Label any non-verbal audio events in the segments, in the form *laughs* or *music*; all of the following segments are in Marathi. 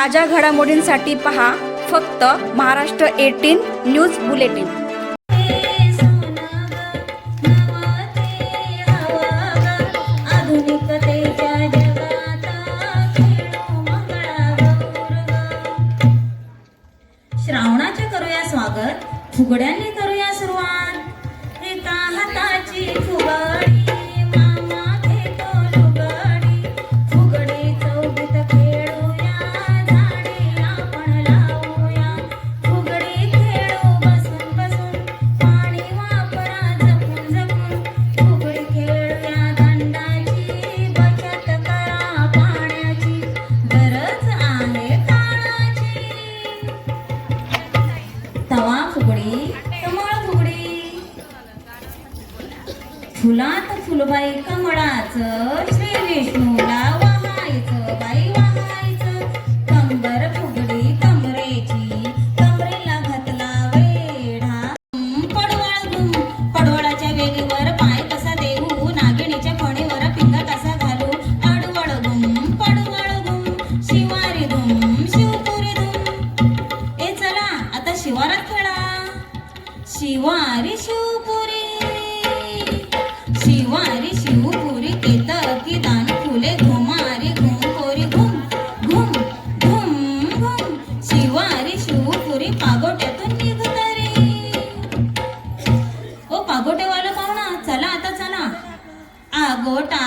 ताज्या घडामोडींसाठी पहा फक्त महाराष्ट्र एटीन न्यूज बुलेटिन. श्रावणाचे करूया स्वागत फुगड्यांनी करूया सुरुवात. एका हाताची फुगड. फुलात फुलबाई कमळाच श्री विष्णूला वाहायचं बाई वाहायचं. कंबर फुगडी कमरेची कमरेला घातला वेढा. पडवळ घुम. पडवळाच्या वेलीवर पाय कसा देऊ. नागिणीच्या फणीवर पिंगा कसा घालू. अडवळ घुम पडवळ घुम. शिवारी धुम शिवपुरी धुम ए चला आता शिवारात खेळा. शिवारी शिव पागोटेवाला पाहुणा. चला आता चला. आगोटा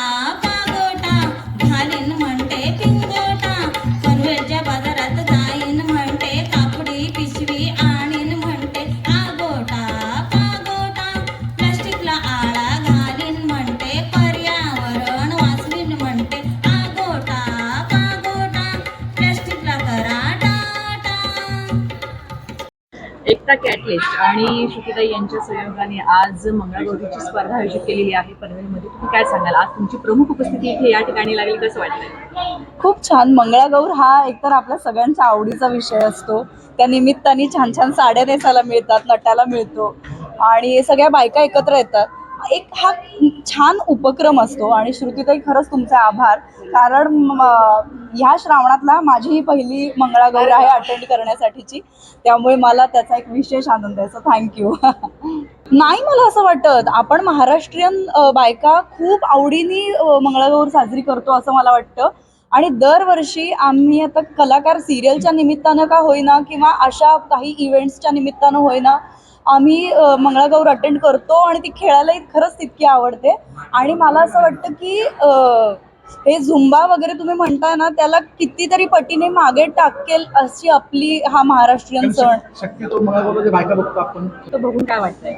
एकता कॅटलिस्ट आणि श्रुतीताई यांच्या सहयोगाने आज मंगळागौरीची स्पर्धा आयोजित केलेली आहे पनवेलमध्ये तुम्ही काय सांगाल? आज तुमची प्रमुख उपस्थिती इथे या ठिकाणी लागली कसं वाटतंय? खूप छान. मंगळागौर हा एकतर आपल्या सगळ्यांचा आवडीचा विषय असतो. त्या निमित्ताने छान छान साड्या नेसायला मिळतात नटायला मिळतो. आणि सगळ्या बायका एकत्र येतात. एक हा छान उपक्रम असतो आणि श्रुतीताई खरंच तुमचे आभार. कारण ह्या श्रावणातला माझी ही पहिली मंगळागौर आहे अटेंड करण्यासाठीची. त्यामुळे मला त्याचा एक विशेष आनंद आहे. सो थँक्यू *laughs* नाही मला असं वाटत. आपण महाराष्ट्रीयन बायका खूप आवडीने मंगळागौर साजरी करतो असं मला वाटतं. आणि दरवर्षी आम्ही आता कलाकार सिरियलच्या निमित्तानं का होईना किंवा अशा काही इव्हेंट्सच्या निमित्तानं होईना आम्ही मंगळागौर अटेंड करतो आणि ती खेळायलाही खरंच तितकी आवडते. आणि मला असं वाटतं की हे झुंबा वगैरे तुम्ही म्हणताय ना त्याला कितीतरी पटीने मागे टाकेल अशी आपली हा महाराष्ट्रीयन सण. शक्यतो बघतो आपण. तो बघून काय वाटतंय?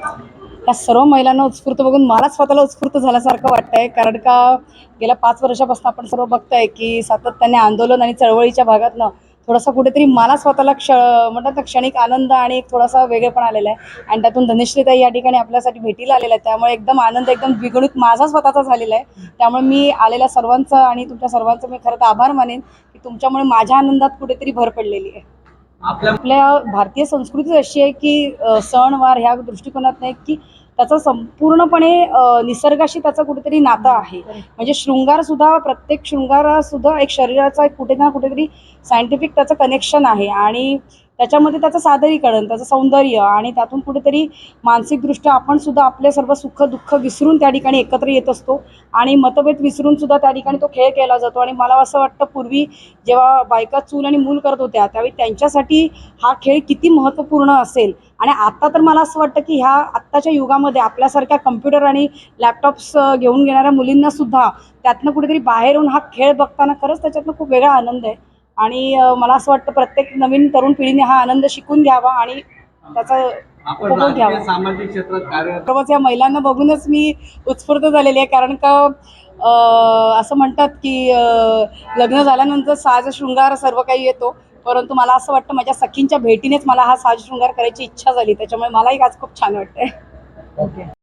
या सर्व महिलांना उत्स्फूर्त बघून मला स्वतःला उत्स्फूर्त झाल्यासारखं वाटतंय कारण का गेल्या पाच वर्षापासून आपण सर्व बघतोय की सातत्याने आंदोलन आणि चळवळीच्या भागातनं थोडासा कुठेतरी मला स्वतःला क्ष म्हणतात ना क्षणिक आनंद आणि एक थोडासा वेगळेपण आलेला आहे. आणि त्यातून धनश्रीताई या ठिकाणी आपल्यासाठी भेटीला आलेला आहे त्यामुळे एकदम आनंद एकदम द्विगुणित माझा स्वतःचा झालेला आहे. त्यामुळे मी आलेल्या सर्वांचं आणि तुमच्या सर्वांचं मी खरं तर आभार मानेन की तुमच्यामुळे माझ्या आनंदात कुठेतरी भर पडलेली आहे. आपल्या आपल्या भारतीय संस्कृती अशी आहे की सणवार ह्या दृष्टिकोनात नाही की त्याचा संपूर्णपणे निसर्गाशी त्याचं कुठेतरी नातं आहे. म्हणजे शृंगार सुद्धा प्रत्येक शृंगार सुद्धा एक शरीराचा एक कुठे ना कुठेतरी सायंटिफिक त्याचं कनेक्शन आहे. आणि त्याच्यामध्ये त्याचं सादरीकरण त्याचं सौंदर्य आणि त्यातून कुठेतरी मानसिकदृष्ट्या आपण सुद्धा आपले सर्व सुख दुःख विसरून त्या ठिकाणी एकत्र येत असतो. आणि मतभेद विसरून सुद्धा त्या ठिकाणी तो खेळ केला जातो. आणि मला असं वाटतं पूर्वी जेव्हा बायका चूल आणि मूल करत होत्या त्यावेळी त्यांच्यासाठी हा खेळ किती महत्त्वपूर्ण असेल? आणि आत्ता तर मला असं वाटतं की ह्या आत्ताच्या युगामध्ये आपल्यासारख्या कम्प्युटर आणि लॅपटॉप्स घेऊन घेणाऱ्या मुलींना सुद्धा त्यातनं कुठेतरी बाहेरून हा खेळ बघताना खरंच त्याच्यातनं खूप वेगळा आनंद आहे. आणि मला असं वाटतं प्रत्येक नवीन तरुण पिढीने हा आनंद शिकून घ्यावा आणि त्याचा आपण उपभोग घ्यावा. सामाजिक क्षेत्रात या महिलांना बघूनच मी उत्स्फूर्त झालेली आहे. कारण का असं म्हणतात की लग्न झाल्यानंतर साज शृंगार सर्व काही येतो. परंतु मला असं वाटतं माझ्या सखींच्या भेटीनेच मला हा साज शृंगार करायची इच्छा झाली. त्याच्यामुळे मलाही आज खूप छान वाटतंय. ओके.